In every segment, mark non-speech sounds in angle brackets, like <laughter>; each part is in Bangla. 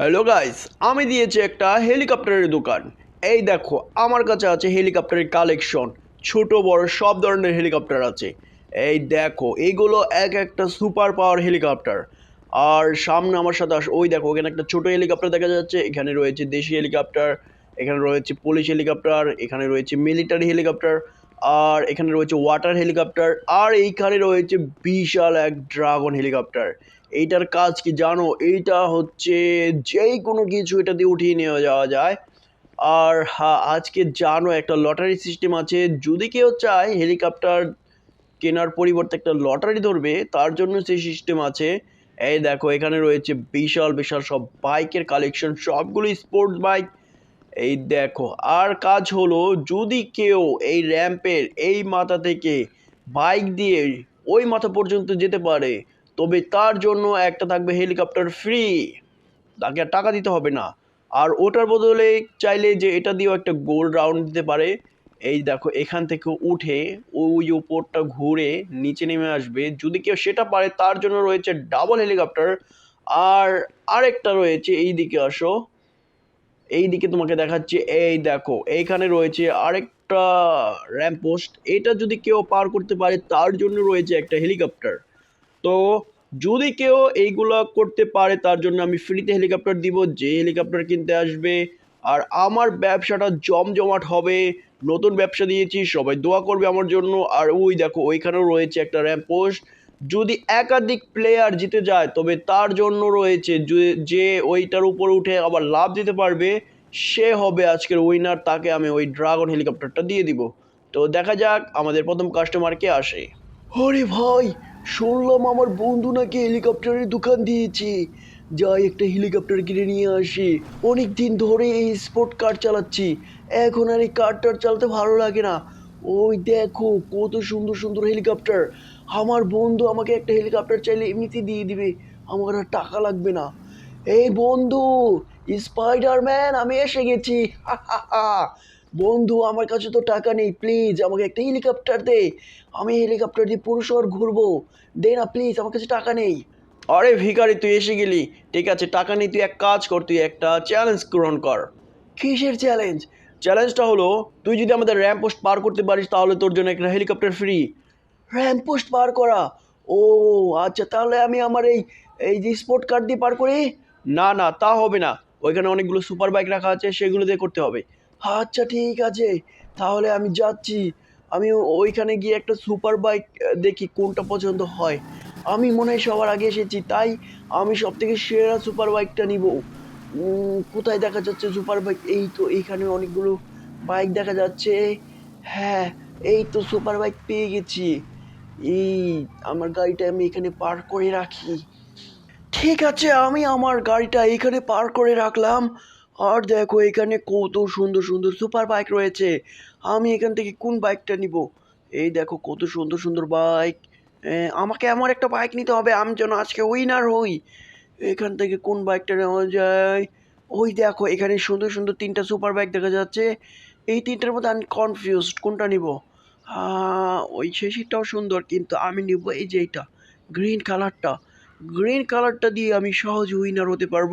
হ্যালো গাইস আমি দিয়েছি একটা হেলিকপ্টারের দোকান। এই দেখো, আমার কাছে আছে হেলিকপ্টারের কালেকশন ছোট, বড়, সব ধরনের হেলিকপ্টার আছে। এই দেখো এইগুলো এক একটা সুপার পাওয়ার হেলিকপ্টার। আর সামনে আমার সাথে আস ওই দেখো, ওখানে একটা ছোট হেলিকপ্টার দেখা যাচ্ছে। এখানে রয়েছে দেশি হেলিকপ্টার, এখানে রয়েছে পুলিশ হেলিকপ্টার, এখানে রয়েছে মিলিটারি হেলিকপ্টার, আর এখানে রয়েছে ওয়াটার হেলিকপ্টার, আর এইখানে রয়েছে বিশাল এক ড্রাগন হেলিকপ্টার। এইটার কাজ কি জানো? এইটা হচ্ছে যেই কোনো কিছু এটা দিয়ে উঠিয়ে নিয়ে যাওয়া যায়। আর হ্যাঁ আজকে জানো একটা লটারি সিস্টেম আছে। যদি কেউ চায় হেলিকপ্টার কেনার পরিবর্তে একটা লটারি ধরবে, তার জন্য সেই সিস্টেম আছে। এই দেখো, এখানে রয়েছে বিশাল বিশাল সব বাইকের কালেকশন সবগুলো স্পোর্টস বাইক এই দেখো, আর কাজ হলো, যদি কেউ এই র্যাম্পের এই মাথা থেকে বাইক দিয়ে ওই মাথা পর্যন্ত যেতে পারে তবে তার জন্য একটা থাকবে হেলিকপ্টার ফ্রি। তাকে আর টাকা দিতে হবে না। আর ওটার বদলে চাইলে যে এটা দিয়েও একটা গোল রাউন্ড দিতে পারে। এই দেখো, এখান থেকে উঠে ওই উপরটা ঘুরে নিচে নেমে আসবে। যদি কেউ সেটা পারে, তার জন্য রয়েছে ডাবল হেলিকপ্টার আর আরেকটা রয়েছে এই দিকে আসো। এই দিকে তোমাকে দেখাচ্ছি, এই দেখো, এইখানে রয়েছে আরেকটা র্যাম্প পোস্ট এটা যদি কেউ পার করতে পারে, তার জন্য রয়েছে একটা হেলিকপ্টার তো যদি কেউ এইগুলো করতে পারে, তার জন্য আমি ফ্রিতে হেলিকপ্টার দিব, যে হেলিকপ্টার কিনতে আসবে। আর আমার ব্যবসাটা জমজমাট হবে, নতুন ব্যবসা দিয়েছি, সবাই দোয়া করবে আমার জন্য। আর ওই দেখো, ওইখানেও রয়েছে একটা র্যাম্প পোস্ট। যদি একাধিক প্লেয়ার জিতে যায়, তবে তার জন্য রয়েছে যে- ওইটার উপর উঠে আবার লাভ দিতে পারবে, সে হবে আজকের উইনার তাকে আমি ওই ড্রাগন হেলিকপ্টারটা দিয়ে দিব। তো দেখা যাক, আমাদের প্রথম কাস্টমার কে আসে। আরে ভাই শুনলাম আমার বন্ধু নাকি হেলিকপ্টারের দোকান দিয়েছে। যাই একটা হেলিকপ্টার কিনে নিয়ে আসি। অনেক দিন ধরে এই স্পোর্ট কার চালাচ্ছি। এখন আর এই কারটার চালাতে ভালো লাগে না। ওই দেখো কত সুন্দর সুন্দর হেলিকপ্টার। আমার বন্ধু আমাকে একটা হেলিকপ্টার চাইলে এমনিতে দিয়ে দিবে। আমার আর টাকা লাগবে না। এই বন্ধু স্পাইডারম্যান আমি এসে গেছি। হা হা হা। বন্ধু, আমার কাছে তো টাকা নেই প্লিজ আমাকে একটা হেলিকপ্টার দে। আমি হেলিকপ্টার দিয়ে পুরো শহর ঘুরবো। দে না প্লিজ আমার কাছে টাকা নেই। আরে ভিখারি, তুই এসে গেলি। ঠিক আছে, টাকা নেই, তুই এক কাজ কর, তুই একটা চ্যালেঞ্জ গ্রহণ কর। কিসের চ্যালেঞ্জ চ্যালেঞ্জটা হলো, তুই যদি আমাদের র্যাম্প পোস্ট পার করতে পারিস, তাহলে তোর জন্য একটা হেলিকপ্টার ফ্রি র্যাম্প পোস্ট পার করা? ও আচ্ছা তাহলে আমি আমার এই এই যে স্পোর্ট কার্ড দিয়ে পার করি? না না, তা হবে না। ওইখানে অনেকগুলো সুপার বাইক রাখা আছে, সেগুলো দিয়ে করতে হবে। আচ্ছা ঠিক আছে। তাহলে আমি যাচ্ছি। আমি ওইখানে গিয়ে একটা সুপার বাইক দেখি কোনটা পছন্দ হয়। আমি মনে হয় সবার আগে এসেছি, তাই আমি সব থেকে সেরা সুপার বাইকটা নিব। কোথায় দেখা যাচ্ছে সুপার বাইক? এই তো এইখানে অনেকগুলো বাইক দেখা যাচ্ছে। হ্যাঁ এই তো সুপার বাইক পেয়ে গেছি। এই, আমার গাড়িটা আমি এখানে পার্ক করে রাখি। ঠিক আছে, আমি আমার গাড়িটা এখানে পার্ক করে রাখলাম। আর দেখো, এখানে কত সুন্দর সুন্দর সুপার বাইক রয়েছে। আমি এখান থেকে কোন বাইকটা নিব? এই দেখো, কত সুন্দর সুন্দর বাইক। আমাকে এমন একটা বাইক নিতে হবে, আমি যেন আজকে উইনার হই। এখান থেকে কোন বাইকটা নেওয়া যায়? ওই দেখো, এখানে সুন্দর সুন্দর তিনটা সুপার বাইক দেখা যাচ্ছে। এই তিনটার মধ্যে আমি কনফিউজড কোনটা নিব? ওই শেষিটাও সুন্দর, কিন্তু আমি নিব এই যে এইটা গ্রিন কালারটা গ্রিন কালারটা দিয়ে আমি সহজ উইনার হতে পারব।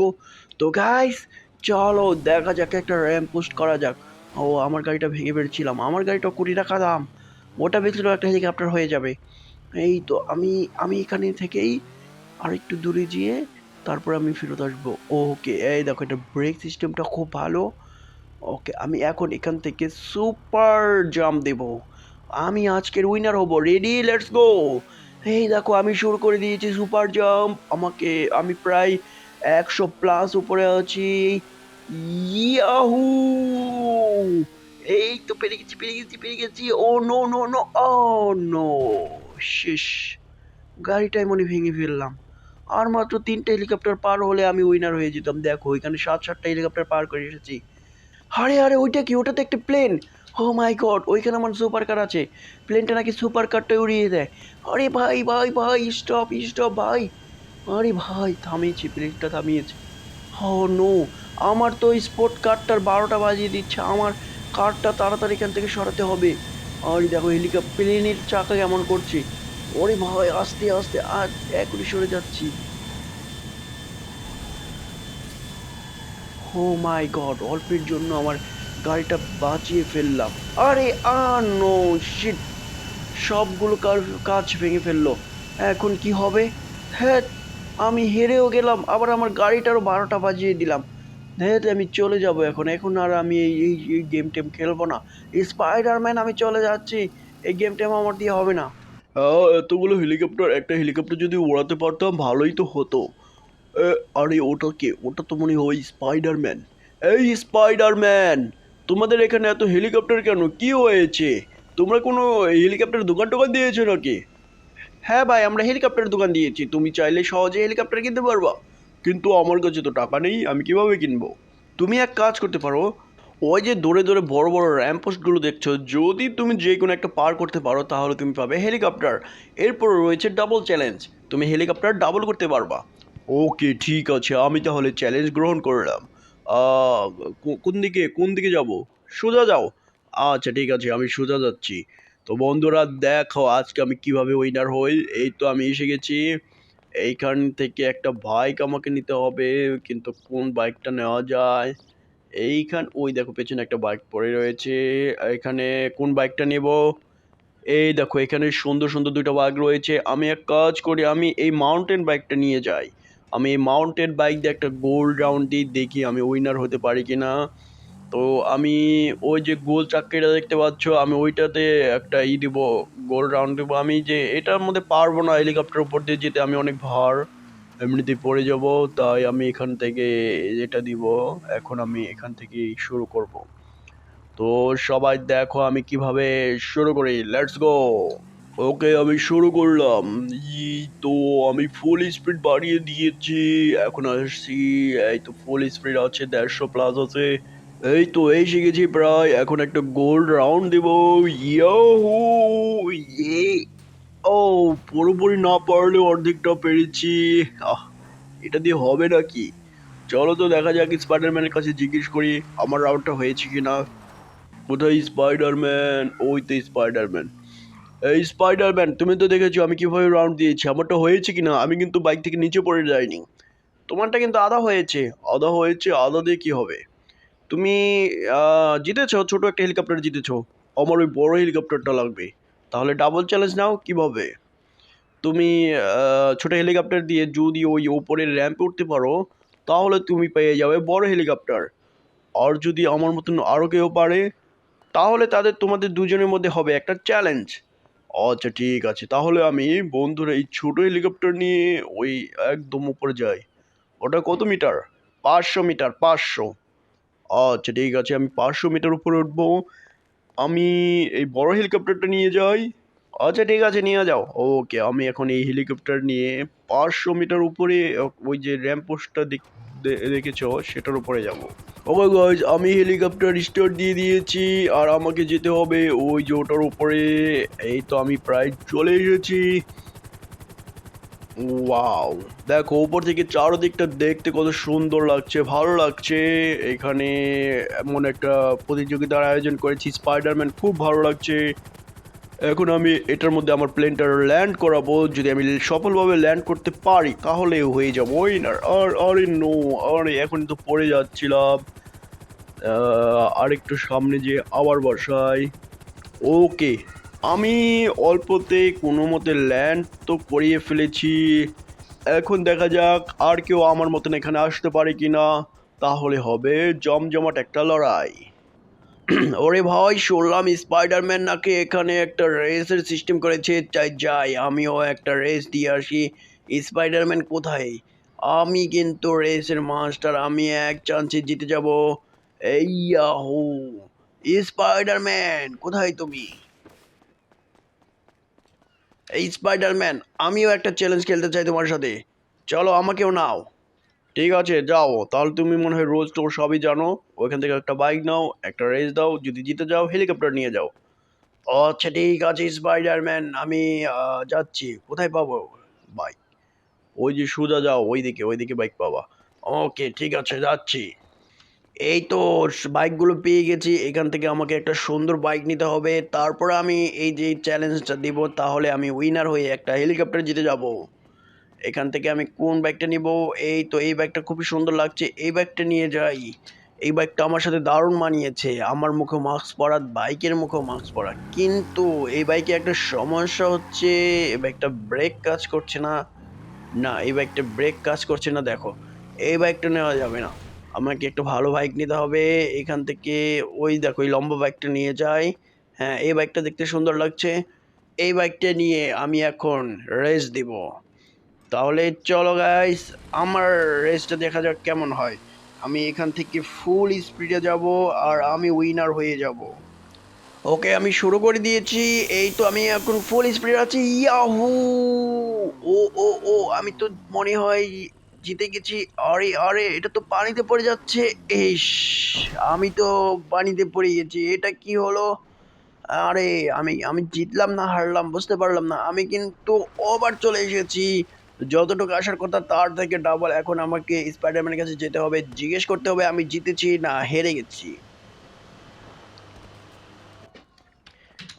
তো গাইস চলো, দেখা যাক, একটা র্যাম্প পোস্ট করা যাক। ও, আমার গাড়িটা ভেঙে বেরোচ্ছিলাম আমার গাড়িটা কুড়ি টাকা দাম। ওটা বেচলেও একটা হেলিকপ্টার হয়ে যাবে। এই তো, আমি আমি এখানে থেকেই আর একটু দূরে গিয়ে তারপর আমি ফেরত আসব। ওকে, এই দেখো, এটা ব্রেক সিস্টেমটা খুব ভালো। ওকে, আমি এখন এখান থেকে সুপার জাম্প দেব। আমি আজকের উইনার হব। রেডি লেটস গো এই দেখো, আমি শুরু করে দিয়েছি সুপার জাম্প আমাকে, আমি প্রায় একশো প্লাস উপরে আছি। ইয়াহু এই তো পেরে গেছি পেরে গেছি পেরে গেছি। ও নো নো নো ও শেষ। গাড়িটাই মনে ভেঙে ফেললাম। আর মাত্র তিনটে হেলিকপ্টার পার হলে আমি উইনার হয়ে যেতাম। দেখো, এখানে সাত, সাতটা হেলিকপ্টার পার করে এসেছি। আরে আরে, ওইটা কি? ওটা তো একটা প্লেন ও মাই গড ওইখানে আমার সুপার কার আছে। প্লেনটা নাকি সুপার কারটা উড়িয়ে দেয়। আরে ভাই ভাই ভাই স্টপ স্টপ ভাই। আরে ভাই, থামিয়েছি প্লেনটা থামিয়েছে। ও নো আমার তো স্পোর্ট কারটার বারোটা বাজিয়ে দিচ্ছে। আমার কারটা তাড়াতাড়ি এখান থেকে সরাতে হবে। আর দেখো হেলিকপ্টার প্লেনের চাকা কেমন করছে। ওরে ভাই আস্তে আস্তে আর এখনই সরে যাচ্ছি। ও মাই গড অল্পের জন্য আমার গাড়িটা বাঁচিয়ে ফেললাম। আরে, আর নো শিট সবগুলো কাজ- ভেঙে ফেলল। এখন কি হবে? হ্যাঁ আমি হেরেও গেলাম। আবার আমার গাড়িটারও বারোটা বাজিয়ে দিলাম। হ্যাঁ আমি চলে যাব এখন। এখন আর আমি এই এই এই গেম টেম খেলব না। স্পাইডারম্যান আমি চলে যাচ্ছি। এই গেম টেম আমার দিয়ে হবে না। এতগুলো হেলিকপ্টার একটা হেলিকপ্টার যদি উড়াতে পারতাম ভালোই তো হতো। আরে ওটা কে? ওটা তো মনে হয় স্পাইডারম্যান এই স্পাইডারম্যান তোমাদের এখানে এত হেলিকপ্টার কেন? কি হয়েছে? তোমরা কোনো হেলিকপ্টার দোকান টোকান দিয়েছ নাকি? হ্যাঁ ভাই আমরা হেলিকপ্টার দোকান দিয়েছি। তুমি চাইলে সহজে হেলিকপ্টার কিনতে পারবা। কিন্তু আমার কাছে তো টাকা নেই, আমি কীভাবে কিনবো? তুমি এক কাজ করতে পারো, ওই যে দৌড়ে দৌড়ে বড় বড় র্যাম্প পোস্টগুলো দেখছ, যদি তুমি যে কোনো একটা পার করতে পারো, তাহলে তুমি পাবে হেলিকপ্টার এরপর রয়েছে ডাবল চ্যালেঞ্জ তুমি হেলিকপ্টার ডাবল করতে পারবা। ওকে ঠিক আছে, আমি তাহলে চ্যালেঞ্জ গ্রহণ করলাম। কোন দিকে কোন দিকে যাব? সোজা যাও। আচ্ছা ঠিক আছে, আমি সোজা যাচ্ছি। তো বন্ধুরা, দেখো আজকে আমি কীভাবে উইনার হই, এই তো আমি এসে গেছি। এইখান থেকে একটা বাইক আমাকে নিতে হবে, কিন্তু কোন বাইকটা নেওয়া যায়? এইখান, ওই দেখো পেছনে একটা বাইক পড়ে রয়েছে, এখানে কোন বাইকটা নেব? এই দেখো, এখানে সুন্দর সুন্দর দুটো বাইক রয়েছে, আমি এক কাজ করি, আমি এই মাউন্টেন বাইকটা নিয়ে যাই। আমি এই মাউন্টেন বাইক দিয়ে একটা গোল রাউন্ড দিই দেখি আমি উইনার হতে পারি কিনা। তো আমি ওই যে গোল চাকরিটা দেখতে পাচ্ছ, আমি ওইটাতে একটা ই দিব, গোল রাউন্ড দেবো। আমি যে এটার মধ্যে পারব না হেলিকপ্টার উপর দিয়ে যেতে, আমি অনেক ভার, এমনিতেই পড়ে যাব, তাই আমি এখান থেকে এটা দিব, এখন আমি এখান থেকে শুরু করব। তো সবাই দেখো আমি কীভাবে শুরু করি লেটস গো ওকে, আমি শুরু করলাম। ই তো আমি ফুল স্পিড বাড়িয়ে দিয়েছি, এখন আসছি, এই তো ফুল স্পিড আছে, দেড়শো প্লাস আছে। এই তো এই শিখেছি প্রায়, এখন একটা গোল্ড রাউন্ড দেব। ইয়াহু ইয়ে ও, পুরোপুরি না পারলে অর্ধেকটা পেরেছি। আহ, এটা দিয়ে হবে নাকি? চলো তো দেখা যাক স্পাইডারম্যানের কাছে জিজ্ঞেস করি, আমার রাউন্ডটা হয়েছে কি না কোথায় স্পাইডারম্যান ওই তো স্পাইডারম্যান এই স্পাইডারম্যান তুমি তো দেখেছ আমি কীভাবে রাউন্ড দিয়েছি, আমারটা হয়েছে কি না আমি কিন্তু বাইক থেকে নিচে পড়ে যাইনি। তোমারটা কিন্তু আদা হয়েছে। আদা হয়েছে আদা দিয়ে কী হবে? তুমি জিতেছো, ছোট একটা হেলিকপ্টার জিতেছো। আমার ওই বড় হেলিকপ্টারটা লাগবে। তাহলে ডাবল চ্যালেঞ্জ নাও কীভাবে? তুমি ছোট হেলিকপ্টার দিয়ে যদি ওই ওপরের র্যাম্পে উঠতে পারো, তাহলে তুমি পেয়ে যাবে বড় হেলিকপ্টার আর যদি আমার মতন আরও কেউ পারে, তাহলে তাদের তোমাদের দুজনের মধ্যে হবে একটা চ্যালেঞ্জ আচ্ছা ঠিক আছে। তাহলে আমি, বন্ধুরা, এই ছোটো হেলিকপ্টার নিয়ে ওই একদম উপরে যাই। ওটা কত মিটার পাঁচশো মিটার পাঁচশো। আচ্ছা ঠিক আছে, আমি পাঁচশো মিটার উপরে উঠবো। আমি এই বড় হেলিকপ্টারটা নিয়ে যাই। আচ্ছা ঠিক আছে, নিয়ে যাও। ওকে, আমি এখন এই হেলিকপ্টার নিয়ে পাঁচশো মিটার উপরে, ওই যে র্যাম্প পোস্টটা দেখেছ, সেটার উপরে যাব। ওকে গাইজ আমি হেলিকপ্টার স্টার্ট দিয়ে দিয়েছি, আর আমাকে যেতে হবে ওই যে ওটার উপরে। এই তো আমি প্রায় চলে এসেছি। ওয়াও দেখো, উপর থেকে চারদিকটা দেখতে কত সুন্দর লাগছে, ভালো লাগছে। এখানে এমন একটা প্রতিযোগিতার আয়োজন করেছি স্পাইডারম্যান খুব ভালো লাগছে। এখন আমি এটার মধ্যে আমার প্লেনটা ল্যান্ড করাবো, যদি আমি সফলভাবে ল্যান্ড করতে পারি, তাহলে হয়ে যাব উইনার আর, আরে নো আরে এখন তো পড়ে যাচ্ছিলাম। আরেকটু সামনে যে আবার বসাই। ওকে আমি অল্পতে কোনো মতে ল্যান্ড তো করিয়ে ফেলেছি। এখন দেখা যাক আর কেউ আমার মতন এখানে আসতে পারে কি না তাহলে হবে জমজমাট একটা লড়াই। ওরে ভাই, শুনলাম স্পাইডারম্যান নাকি এখানে একটা রেসের সিস্টেম করেছে। চাই যাই, আমিও একটা রেস দিয়ে আসি। স্পাইডারম্যান কোথায়? আমি কিন্তু রেসের মাস্টার আমি এক চান্সে জিতে যাব। এই ইয়াহু স্পাইডারম্যান কোথায় তুমি? এই স্পাইডারম্যান আমিও একটা চ্যালেঞ্জ খেলতে চাই তোমার সাথে। চলো আমাকেও নাও। ঠিক আছে, যাও। তাহলে তুমি মনে হয় রোজ টোর সবই জানো। ওইখান থেকে একটা বাইক নাও, একটা রেস দাও। যদি জিতে যাও হেলিকপ্টার নিয়ে যাও। আচ্ছা ঠিক আছে স্পাইডারম্যান আমি যাচ্ছি। কোথায় পাবো? বাইক ওই যে সোজা, যাও। ওইদিকে ওইদিকে বাইক পাবা। ওকে ঠিক আছে, যাচ্ছি। এই তো বাইকগুলো পেয়ে গেছি। এখান থেকে আমাকে একটা সুন্দর বাইক নিতে হবে। তারপর আমি এই যে চ্যালেঞ্জটা দিব, তাহলে আমি উইনার হয়ে একটা হেলিকপ্টার জিতে যাব। এখান থেকে আমি কোন বাইকটা নিব? এই তো, এই বাইকটা খুবই সুন্দর লাগছে। এই বাইকটা নিয়ে যাই। এই বাইকটা আমার সাথে দারুণ মানিয়েছে। আমার মুখে মাস্ক পরা বাইকের মুখেও মাস্ক পরা। কিন্তু এই বাইকে একটা সমস্যা হচ্ছে, এই বাইকটা ব্রেক কাজ করছে না। না, এই বাইকটা ব্রেক কাজ করছে না, দেখো। এই বাইকটা নেওয়া যাবে না। আমাকে একটু ভালো বাইক নিতে হবে। এখান থেকে ওই দেখো ওই লম্বা বাইকটা নিয়ে যাই। হ্যাঁ এই বাইকটা দেখতে সুন্দর লাগছে। এই বাইকটা নিয়ে আমি এখন রেস দিব। তাহলে চলো গাইস আমার রেসটা দেখা যাক কেমন হয়। আমি এখান থেকে ফুল স্পিডে যাব আর আমি উইনার হয়ে যাব। ওকে আমি শুরু করে দিয়েছি। এই তো আমি এখন ফুল স্পিডে আছি। ইয়াহু ও ও ও, আমি তো মনে হয় জিতে গেছি। আরে আরে, এটা তো পানিতে পড়ে যাচ্ছে। এস আমি তো পানিতে পড়ে গেছি। এটা কি হলো? আরে, আমি আমি জিতলাম না, হারলাম, বুঝতে পারলাম না। আমি কিন্তু ওভার চলে এসেছি। যতটুকু আসার কথা, তার থেকে ডাবল এখন আমাকে স্পাইডারম্যানের কাছে যেতে হবে, জিজ্ঞেস করতে হবে, আমি জিতেছি না, হেরে গেছি।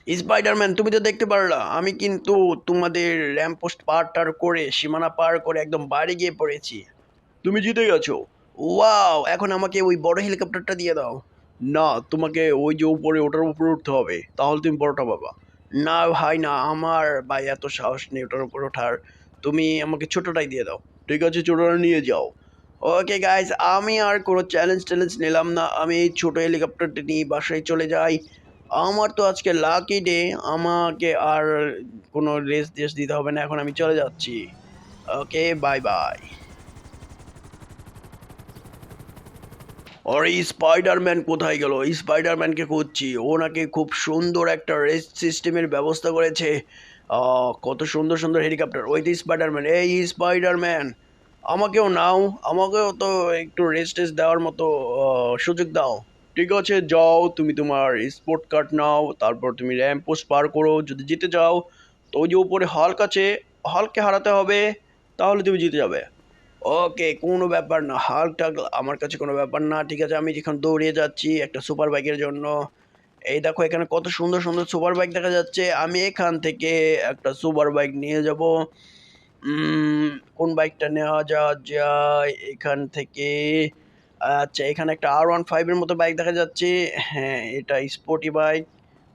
স্পাইডারম্যান তুমি তো দেখতে পারলা। আমি কিন্তু তোমাদের ল্যাম্পপোস্ট পার টার করে, সীমানা পার করে একদম বাইরে গিয়ে পড়েছি। তুমি জিতে গেছো। ওয়াও এখন আমাকে ওই বড় হেলিকপ্টারটা দিয়ে দাও। না, তোমাকে ওই যে উপরে, ওটার উপরে উঠতে হবে। তাহলে তুমি বড়টা পাবা। না ভাই, না, আমার ভাই এত সাহস নেই ওটার উপর ওঠার। তুমি আমাকে ছোটোটাই দিয়ে দাও। ঠিক আছে ছোটটা নিয়ে যাও। ওকে গাইজ আমি আর কোনো চ্যালেঞ্জ ট্যালেঞ্জ নিলাম না। আমি এই ছোটো হেলিকপ্টারটা নিয়ে বাসায় চলে যাই। আমার তো আজকে লাকি ডে আমাকে আর কোনো রেস টেস দিতে হবে না, এখন আমি চলে যাচ্ছি। ওকে বাই বাই আর স্পাইডারম্যান কোথায় গেল? স্পাইডারম্যানকে খুঁজছি। ও নাকি খুব সুন্দর একটা রেস সিস্টেমের ব্যবস্থা করেছে। কত সুন্দর সুন্দর হেলিকপ্টার ওই তো স্পাইডারম্যান এই স্পাইডারম্যান আমাকেও নাও, আমাকেও তো একটু রেস্ট টেস দেওয়ার মতো সুযোগ দাও। ঠিক আছে, যাও, তুমি তোমার স্পোর্ট কার্ড নাও, তারপর তুমি র্যাম্প পোস্ট পার করো, যদি জিতে যাও, তো ওই যে উপরে হাল্ক আছে হালকে হারাতে হবে, তাহলে তুমি জিতে যাবে। ওকে, কোনো ব্যাপার না হাল্ক টাক আমার কাছে কোনো ব্যাপার না, ঠিক আছে, আমি যেখানে দৌড়িয়ে যাচ্ছি একটা সুপার বাইকের জন্য। এই দেখো, এখানে কত সুন্দর সুন্দর সুপার বাইক দেখা যাচ্ছে, আমি এখান থেকে একটা সুপার বাইক নিয়ে যাব। কোন বাইকটা নেওয়া যাওয়া যায়, এখান থেকে আচ্ছা এখানে একটা আর ওয়ান ফাইভের মতো বাইক দেখা যাচ্ছে। হ্যাঁ এটা স্পোর্টি বাইক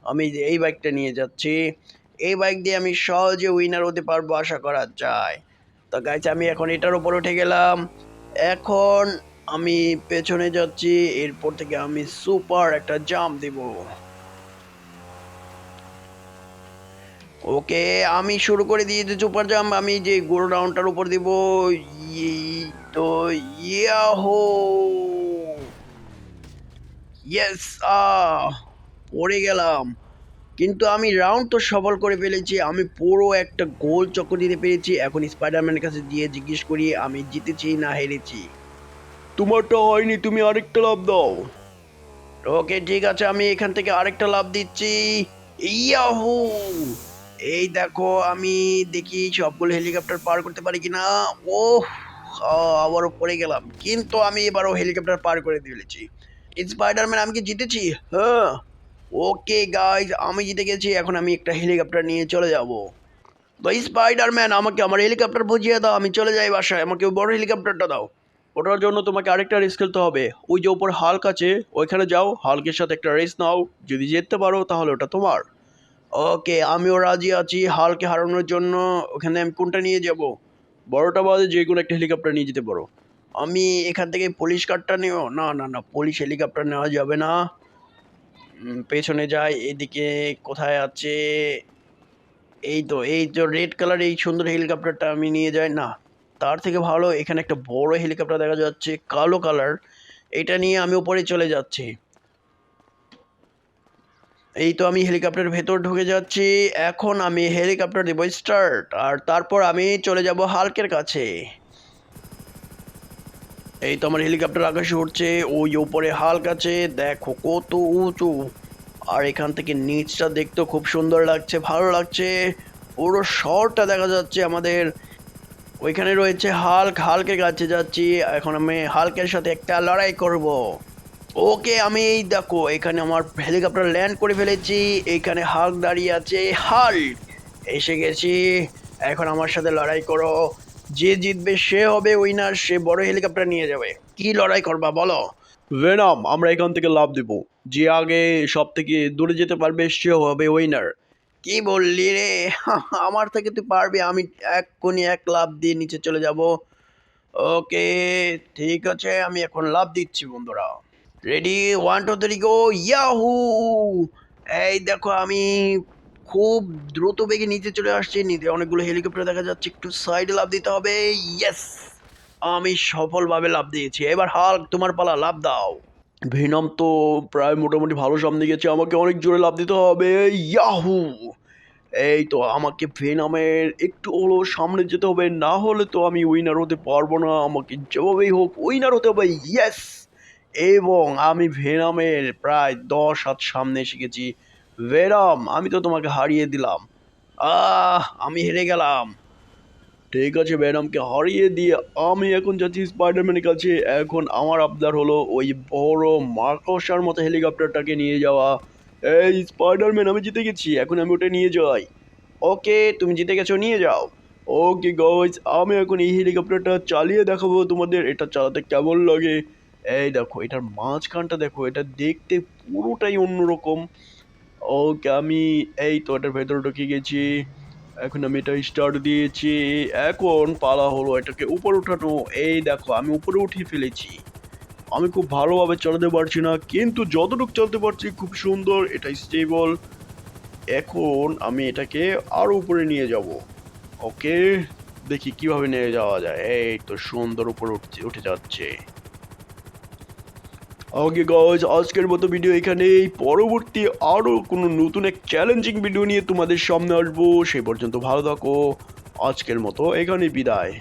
আমি এই বাইকটা নিয়ে যাচ্ছি। এই বাইক দিয়ে আমি সহজে উইনার হতে পারব আশা করা যায়। তো গাইছে আমি এখন এটার ওপর উঠে গেলাম। এখন আমি পেছনে যাচ্ছি। এরপর থেকে আমি সুপার একটা জাম্প দিব। ওকে আমি শুরু করে দিয়ে দিয়েছি সুপার জাম্প আমি যে গোল রাউন্ডটার উপর দিব তো ইয়াহো! ইয়েস আ পড়ে গেলাম। কিন্তু আমি রাউন্ড তো সফল করে ফেলেছি আমি পুরো একটা গোল চক্কর দিতে পেরেছি। এখন স্পাইডারম্যানের কাছে দিয়ে জিজ্ঞেস করি আমি জিতেছি না হেরেছি? তোমারটা হয়নি তুমি আরেকটা লাভ দাও। ওকে ঠিক আছে আমি এখান থেকে আরেকটা লাভ দিচ্ছি। ইয়াহু! এই দেখো, আমি দেখি সবগুলো হেলিকপ্টার পার করতে পারি কিনা। ও আবারও পড়ে গেলাম। কিন্তু আমি এবারও হেলিকপ্টার পার করে ফেলেছি স্পাইডারম্যান আমি কি জিতেছি? হ্যাঁ। ওকে গাইজ আমি জিতে গেছি। এখন আমি একটা হেলিকপ্টার নিয়ে চলে যাব। তো স্পাইডারম্যান আমাকে আমার হেলিকপ্টার বুঝিয়ে দাও। আমি চলে যাই বাসায়। আমাকে বড় হেলিকপ্টারটা দাও। ওটার জন্য তোমাকে আরেকটা রেস খেলতে হবে। ওই যে ওপর হাল্ক আছে, ওইখানে যাও। হাল্কের সাথে একটা রেস নাও। যদি জিততে পারো, তাহলে ওটা তোমার। ওকে, আমিও রাজি আছি। হালকে হারানোর জন্য ওখানে আমি কোনটা নিয়ে যাব? বড়টা বাদে যে কোনো একটা হেলিকপ্টার নিয়ে যেতে পারো। আমি এখান থেকে পুলিশ কারটা নেব? না না না, পুলিশ হেলিকপ্টার নেওয়া যাবে না। পেছনে যাই, এদিকে কোথায় আছে? এই তো এই তো রেড কালার এই সুন্দর হেলিকপ্টারটা আমি নিয়ে যাই। না, তার থেকে ভালো এখানে একটা বড় হেলিকপ্টার দেখা যাচ্ছে, কালো কালার। এটা নিয়ে আমি উপরে চলে যাচ্ছি। এই তো আমি হেলিকপ্টার ভেতর ঢুকে যাচ্ছি। এখন আমি হেলিকপ্টার দেবো স্টার্ট। আর তারপর আমি চলে যাব হালকের কাছে। এই তো আমার হেলিকপ্টার আকাশে উঠছে ওই ওপরে হাল্ক আছে। দেখো কত উঁচু। আর এখান থেকে নিচটা দেখতেও খুব সুন্দর লাগছে, ভালো লাগছে। পুরো শহরটা দেখা যাচ্ছে আমাদের। ওইখানে রয়েছে হাল্ক, হাল্কের কাছে যাচ্ছি। এখন আমি হালকের সাথে একটা লড়াই করব। ওকে আমি এই দেখো এখানে আমার হেলিকপ্টার ল্যান্ড করে ফেলেছি। এখানে হাল্ক দাঁড়িয়ে আছে হাল্ক এসে গেছি। এখন আমার সাথে লড়াই করো। যে জিতবে সে হবে উইনার সে বড় হেলিকপ্টার নিয়ে যাবে। কি লড়াই করবা বলো? ভেনাম আমরা এখান থেকে লাভ দেব। যে আগে সব থেকে দূরে যেতে পারবে সে হবে উইনার কি বললি রে? <laughs> আমার থেকে তুই পারবি আমি এক কোনি এক লাভ দিয়ে নিচে চলে যাব। ওকে ঠিক আছে আমি এখন লাভ দিচ্ছি বন্ধুরা। Ready one two three go yahoo এই দেখো, আমি খুব দ্রুত বেগে নিচে চলে আসছি। নিচে অনেকগুলো হেলিকপ্টার দেখা যাচ্ছে। একটু সাইডে লাভ দিতে হবে। ইয়েস আমি সফলভাবে লাভ দিয়েছি। এবার হাল্ক, তোমার পালা লাভ দাও। ভিনম তো প্রায় মোটামুটি ভালো সামনে গেছে। আমাকে অনেক জোরে লাভ দিতে হবে। ইয়াহু এই তো, আমাকে ভেনামের একটু হলো সামনে যেতে হবে। না হলে তো আমি উইনার হতে পারব না। আমাকে যেভাবেই হোক উইনার হতে হবে। ইয়েস এবং আমি ভেনামের প্রায় দশ হাত সামনে এসে গেছি। ভেনাম আমি তো তোমাকে হারিয়ে দিলাম। আহ, আমি হেরে গেলাম। ঠিক আছে ভেনামকে হারিয়ে দিয়ে আমি এখন যাচ্ছি স্পাইডারম্যানের কাছে। এখন আমার আবদার হলো ওই বড় মার্কসার মতো হেলিকপ্টারটাকে নিয়ে যাওয়া। এই স্পাইডারম্যান আমি জিতে গেছি। এখন আমি ওটা নিয়ে যাই। ওকে, তুমি জিতে গেছো, নিয়ে যাও। ওকে গজ আমি এখন এই হেলিকপ্টারটা চালিয়ে দেখাবো তোমাদের। এটা চালাতে কেমন লাগে? এই দেখো, এটার মাঝখানটা দেখো, এটা দেখতে পুরোটাই অন্যরকম। ওকে, আমি এই তো, এটার ভেতরে ঢুকে গেছি। এখন আমি এটা স্টার্ট দিয়েছি। এখন পালা হলো এটাকে উপরে উঠানো এই দেখো, আমি উপরে উঠিয়ে ফেলেছি। আমি খুব ভালোভাবে চালাতে পারছি না, কিন্তু যতটুকু চলতে পারছি, খুব সুন্দর এটা স্টেবল এখন আমি এটাকে আরও উপরে নিয়ে যাব। ওকে, দেখি কীভাবে নিয়ে যাওয়া যায়। এই তো, সুন্দর উপরে উঠছে, উঠে যাচ্ছে। ওকে গজ আজকের মতো ভিডিও এখানেই। পরবর্তী আরও কোনো নতুন এক চ্যালেঞ্জিং ভিডিও নিয়ে তোমাদের সামনে আসব। সেই পর্যন্ত ভালো থাকো। আজকের মতো এখানেই বিদায়।